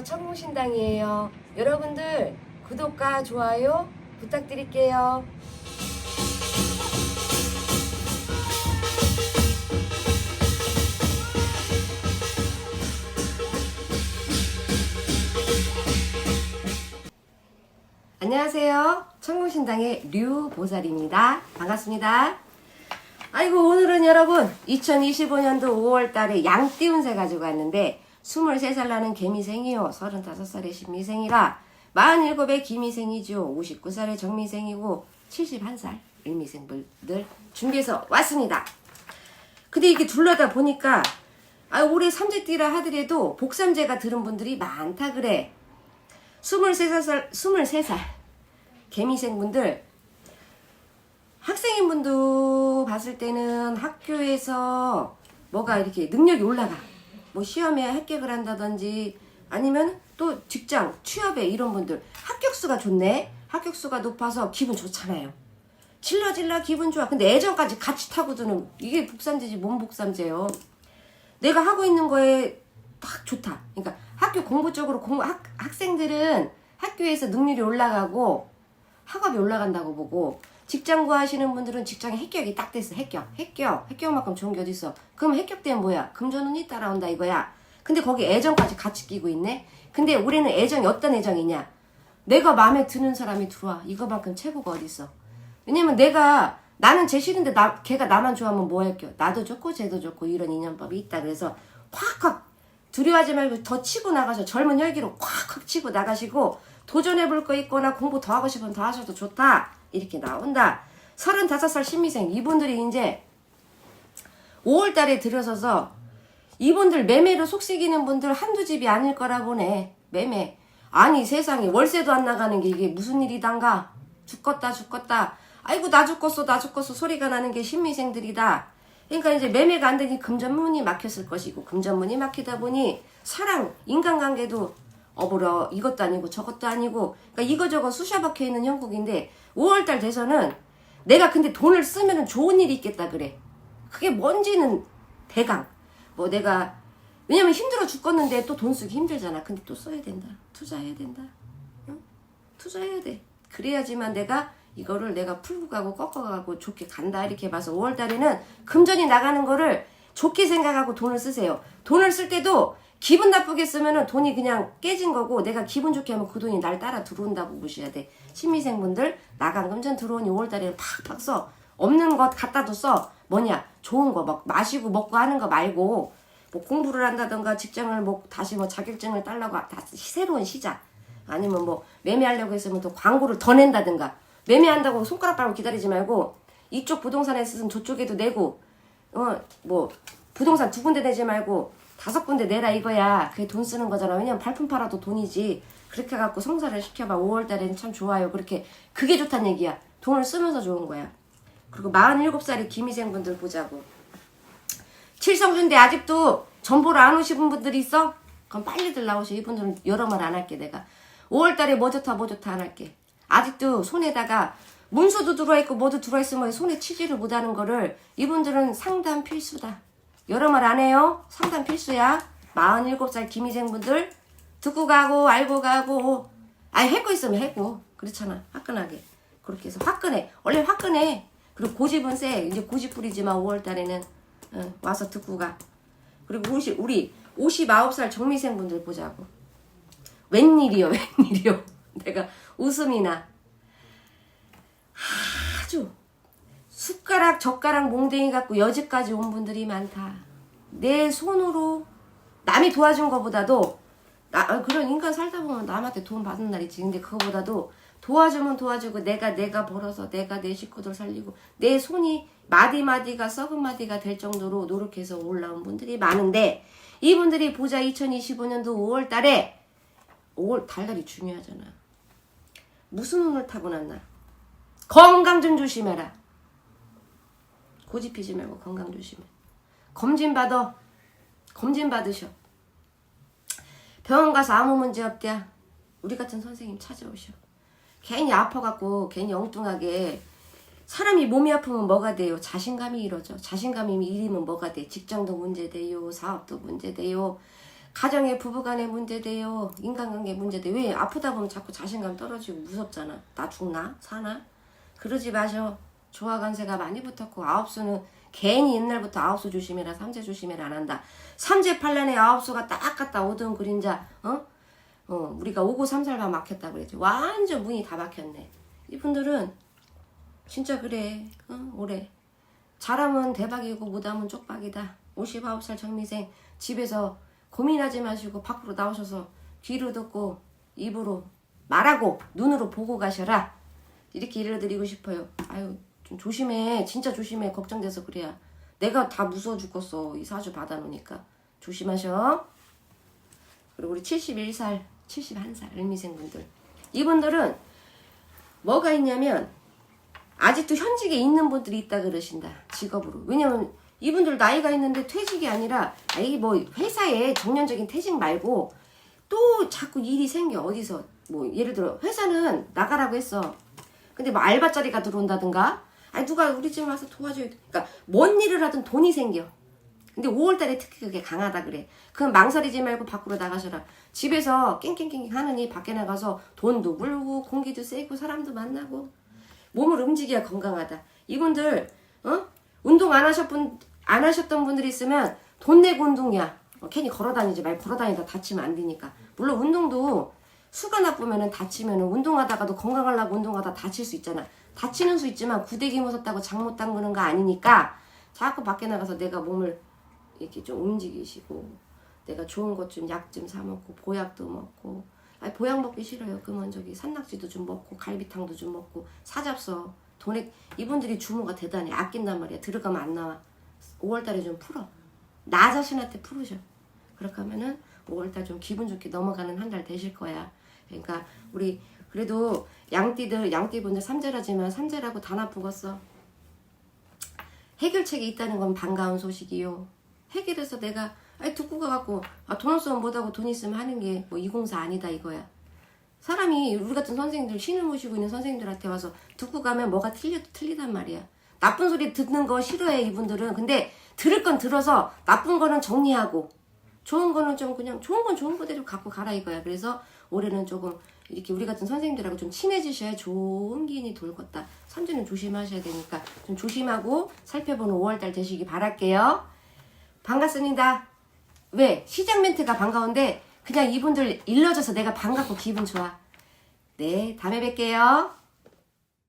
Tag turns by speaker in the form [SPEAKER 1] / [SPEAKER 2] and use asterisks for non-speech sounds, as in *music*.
[SPEAKER 1] 청무신당이에요. 여러분들 구독과 좋아요 부탁드릴게요. 안녕하세요. 청무신당의 류보살입니다. 반갑습니다. 아이고 오늘은 여러분 2025년도 5월 달에 양띠운세 가지고 왔는데 23살 나는 개미생이요. 35살의 신미생이라 47의 기미생이죠 59살의 정미생이고 71살 을미생분들 준비해서 왔습니다. 근데 이렇게 둘러다 보니까 아 올해 삼재띠라 하더라도 복삼재가 들은 분들이 많다 그래. 23살 23살 개미생분들. 학생인 분도 봤을 때는 학교에서 뭐가 이렇게 능력이 올라가. 뭐 시험에 합격을 한다든지 아니면 또 직장, 취업에 이런 분들 합격수가 좋네. 합격수가 높아서 기분 좋잖아요. 질러 질러 기분 좋아. 근데 애정까지 같이 타고 드는 이게 복삼제지 뭔 복삼제요. 내가 하고 있는 거에 딱 좋다. 그러니까 학교 공부 쪽으로 공부 학, 학생들은 학교에서 능률이 올라가고 학업이 올라간다고 보고 직장 구하시는 분들은 직장에 합격이 딱 됐어. 합격. 합격. 합격만큼 좋은 게 어딨어. 그럼 합격되면 뭐야? 금전운이 따라온다 이거야. 근데 거기 애정까지 같이 끼고 있네. 근데 올해는 애정이 어떤 애정이냐? 내가 마음에 드는 사람이 들어와. 이거만큼 최고가 어딨어. 왜냐면 내가 나는 쟤 싫은데 나 걔가 나만 좋아하면 뭐 할게요? 나도 좋고 쟤도 좋고 이런 인연법이 있다. 그래서 확확 두려워하지 말고 더 치고 나가서 젊은 혈기로 확확 치고 나가시고 도전해 볼 거 있거나 공부 더 하고 싶으면 더 하셔도 좋다. 이렇게 나온다. 35살 신미생 이분들이 이제 5월 달에 들어서서 이분들 매매로 속삭이는 분들 한두 집이 아닐 거라 보네. 매매. 아니 세상에 월세도 안 나가는 게 이게 무슨 일이단가? 죽겠다 죽겠다. 아이고 나 죽겠어 나 죽겠어 소리가 나는 게 신미생들이다. 그러니까 이제 매매가 안 되니 금전문이 막혔을 것이고 금전문이 막히다 보니 사랑 인간관계도 어부러 이것도 아니고 저것도 아니고. 그러니까 이거저거 쑤셔박혀 있는 형국인데 5월달 돼서는 내가 근데 돈을 쓰면은 좋은 일이 있겠다 그래. 그게 뭔지는 대강. 뭐 내가 왜냐면 힘들어 죽겠는데 또 돈 쓰기 힘들잖아. 근데 또 써야 된다. 투자해야 된다. 응? 투자해야 돼. 그래야지만 내가 이거를 내가 풀고 가고 꺾어가고 좋게 간다. 이렇게 봐서 5월달에는 금전이 나가는 거를 좋게 생각하고 돈을 쓰세요 돈을 쓸 때도 기분 나쁘게 쓰면은 돈이 그냥 깨진 거고 내가 기분 좋게 하면 그 돈이 날 따라 들어온다고 보셔야 돼. 신미생분들 나간 금전 들어오니 5월달에는 팍팍 써. 없는 것 갖다도 써. 뭐냐 좋은 거 막 마시고 먹고 하는 거 말고 뭐 공부를 한다던가 직장을 뭐 다시 뭐 자격증을 딸라고 다시 새로운 시작. 아니면 뭐 매매하려고 했으면 또 광고를 더 낸다든가 매매한다고 손가락 빨고 기다리지 말고 이쪽 부동산에 있으면 저쪽에도 내고 어 뭐 부동산 두 군데 내지 말고 다섯 군데 내라 이거야. 그게 돈 쓰는 거잖아. 왜냐면 발품 팔아도 돈이지. 그렇게 해갖고 성사를 시켜봐. 5월달에는 참 좋아요. 그렇게 그게 좋단 얘기야. 돈을 쓰면서 좋은 거야. 그리고 47살의 기미생분들 보자고. 칠성준대 아직도 전보를 안 오신 분들이 있어? 그럼 빨리들 나오셔. 이분들은 여러 말 안 할게 내가. 5월 달에 뭐 좋다 뭐 좋다 안 할게. 아직도 손에다가 문서도 들어있고 뭐도 들어있으면 손에 치지를 못하는 거를 이분들은 상담 필수다. 여러 말 안 해요. 상담 필수야. 47살 김희생 분들? 듣고 가고 알고 가고. 아니 해고 있으면 해고. 그렇잖아. 화끈하게. 그렇게 해서 화끈해. 원래 화끈해. 그리고 고집은 세. 이제 고집 부리지만 5월달에는 응, 와서 듣고 가. 그리고 우리, 우리 59살 정미생 분들 보자고. 웬일이요 *laughs* 웬일이요 내가 웃음이 나 아주 숟가락 젓가락 몽댕이 갖고 여지까지 온 분들이 많다. 내 손으로 남이 도와준 것보다도 나 아, 그런 인간 살다 보면 남한테 돈 받은 날 있지. 근데 그거보다도 도와주면 도와주고 내가 내가 벌어서 내가 내 식구들 살리고 내 손이 마디 마디가 썩은 마디가 될 정도로 노력해서 올라온 분들이 많은데 이분들이 보자 2025년도 5월 달에 5월 달달이 중요하잖아. 무슨 운을 타고났나? 건강 좀 조심해라. 고집 피지 말고 건강 조심해. 검진 받아. 검진 받으셔. 병원 가서 아무 문제 없대야. 우리 같은 선생님 찾아오셔. 괜히 아파갖고 괜히 엉뚱하게 사람이 몸이 아프면 뭐가 돼요? 자신감이 이러죠. 자신감이 잃으면 뭐가 돼? 직장도 문제돼요. 사업도 문제돼요. 가정의 부부간의 문제돼요. 인간관계 문제돼. 왜 아프다 보면 자꾸 자신감 떨어지고 무섭잖아. 나 죽나 사나? 그러지 마셔. 조화 관세가 많이 붙었고 아홉수는 괜히 옛날부터 아홉수 조심해라 삼재 조심해라 안 한다. 삼재 팔란에 아홉수가 딱 갔다 오던 그림자 어? 어 우리가 오고 삼살만 막혔다 그랬지. 완전 문이 다 막혔네. 이분들은 진짜 그래. 어? 올해 잘하면 대박이고 못하면 쪽박이다. 59살 정미생 집에서 고민하지 마시고 밖으로 나오셔서 귀로 듣고 입으로 말하고 눈으로 보고 가셔라. 이렇게 일러드리고 싶어요. 아유 좀 조심해. 진짜 조심해. 걱정돼서 그래야. 내가 다 무서워 죽겠어. 이 사주 받아놓으니까. 조심하셔. 그리고 우리 71살, 71살 을미생 분들. 이분들은 뭐가 있냐면 아직도 현직에 있는 분들이 있다 그러신다 직업으로 왜냐면 이분들 나이가 있는데 퇴직이 아니라 아이 뭐 회사에 정년적인 퇴직 말고 또 자꾸 일이 생겨 어디서 뭐 예를 들어 회사는 나가라고 했어 근데 뭐 알바 자리가 들어온다든가 아니 누가 우리 집 와서 도와줘요 그러니까 뭔 일을 하든 돈이 생겨 근데 5월달에 특히 그게 강하다 그래. 그럼 망설이지 말고 밖으로 나가셔라. 집에서 깽깽깽 하느니 밖에 나가서 돈도 물고 공기도 쐬고 사람도 만나고 몸을 움직여야 건강하다. 이분들 어 운동 안 하셨분 안 하셨던 분들이 있으면 돈 내고 운동이야. 어, 괜히 걸어다니지 말고 걸어다니다 다치면 안 되니까. 물론 운동도 수가 나쁘면은 다치면은 운동하다가도 건강하려고 운동하다 다칠 수 있잖아. 다치는 수 있지만 구데기 무섭다고 장못 담그는 거 아니니까 자꾸 밖에 나가서 내가 몸을 이렇게 좀 움직이시고 내가 좋은 것 좀 약 좀 사 먹고 보약도 먹고 아니 보약 먹기 싫어요. 그러면 저기 산낙지도 좀 먹고 갈비탕도 좀 먹고 사잡서 돈에 이분들이 주모가 대단해 아낀단 말이야. 들어가면 안 나와. 5월달에 좀 풀어. 나 자신한테 풀으셔. 그렇게 하면은 5월달 좀 기분 좋게 넘어가는 한 달 되실 거야. 그러니까 우리 그래도 양띠들 양띠 분들 삼재라지만 삼재라고 다 나쁘겠어. 해결책이 있다는 건 반가운 소식이요. 해결해서 내가 아니 듣고 가갖고 아, 돈 없으면 못하고 돈 있으면 하는 게 뭐 이공사 아니다 이거야. 사람이 우리 같은 선생님들 신을 모시고 있는 선생님들한테 와서 듣고 가면 뭐가 틀려도 틀리단 말이야. 나쁜 소리 듣는 거 싫어해 이분들은. 근데 들을 건 들어서 나쁜 거는 정리하고 좋은 거는 좀 그냥 좋은 건 좋은 거대로 갖고 가라 이거야. 그래서 올해는 조금 이렇게 우리 같은 선생님들하고 좀 친해지셔야 좋은 기운이 돌겠다. 삼주는 조심하셔야 되니까 좀 조심하고 살펴보는 5월달 되시기 바랄게요. 반갑습니다. 왜? 시작 멘트가 반가운데 그냥 이분들 일러줘서 내가 반갑고 기분 좋아. 네, 다음에 뵐게요.